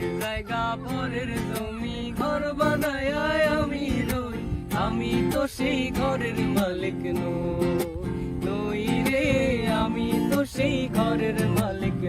জায়গা জমি ঘর বানায় আমি রই আমি তো সেই ঘরের মালিক নই রে, আমি তো সেই ঘরের মালিক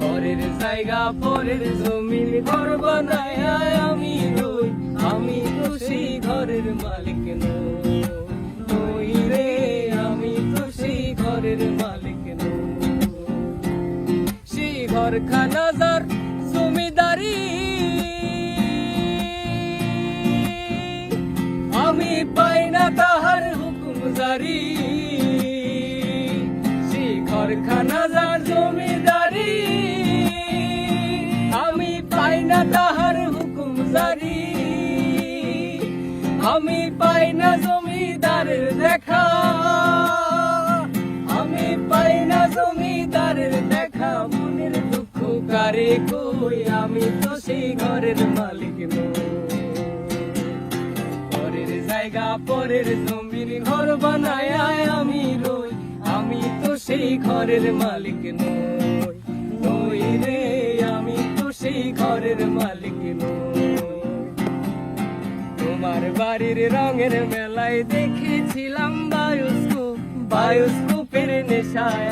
পরের জায়গা, পরের জমি ঘর বানায় আমি সেই ঘর খানাজার জমিদারি। আমি পাই না তাহার হুকুম জারি। ঘর খানাজার জমিদারি। আমি পাই না তাহার হুকুম জারি। আমি পাই না জমিদারের দেখা। আমি পাই না জমিদারের দেখা। কই আমি তো সেই ঘরের মালিক পরের জায়গা, পরের জমির ঘর বানায় আমি রই। আমি তো সেই ঘরের মালিক নই। নই রে, আমি তো সেই ঘরের মালিক নই। তোমার বাড়ির রঙের মেলায় দেখেছিলাম বায়োস্কোপ। বায়োস্কোপের নেশায়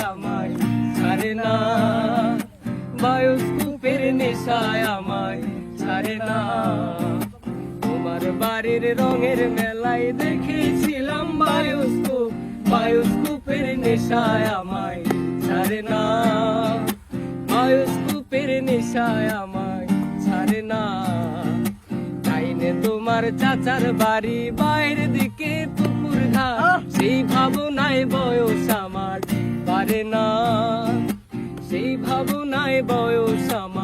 নেশায় আমায় ছাড়ে না। তোমার বাড়ির রঙের মেলায় দেখেছিলাম বায়োস্কোপ। বায়োস্কোপের নেশায় আমায় ছাড়ে না। বায়োস্কোপের নেশায় আমায় ছাড়ে না। টাইনে তোমার চাচার বাড়ি বাইরের দিকে পুকুর ঘাট। সেই ভাবনায় বয়স আমার পারে না। সেই ভাবনায় বয়স আমার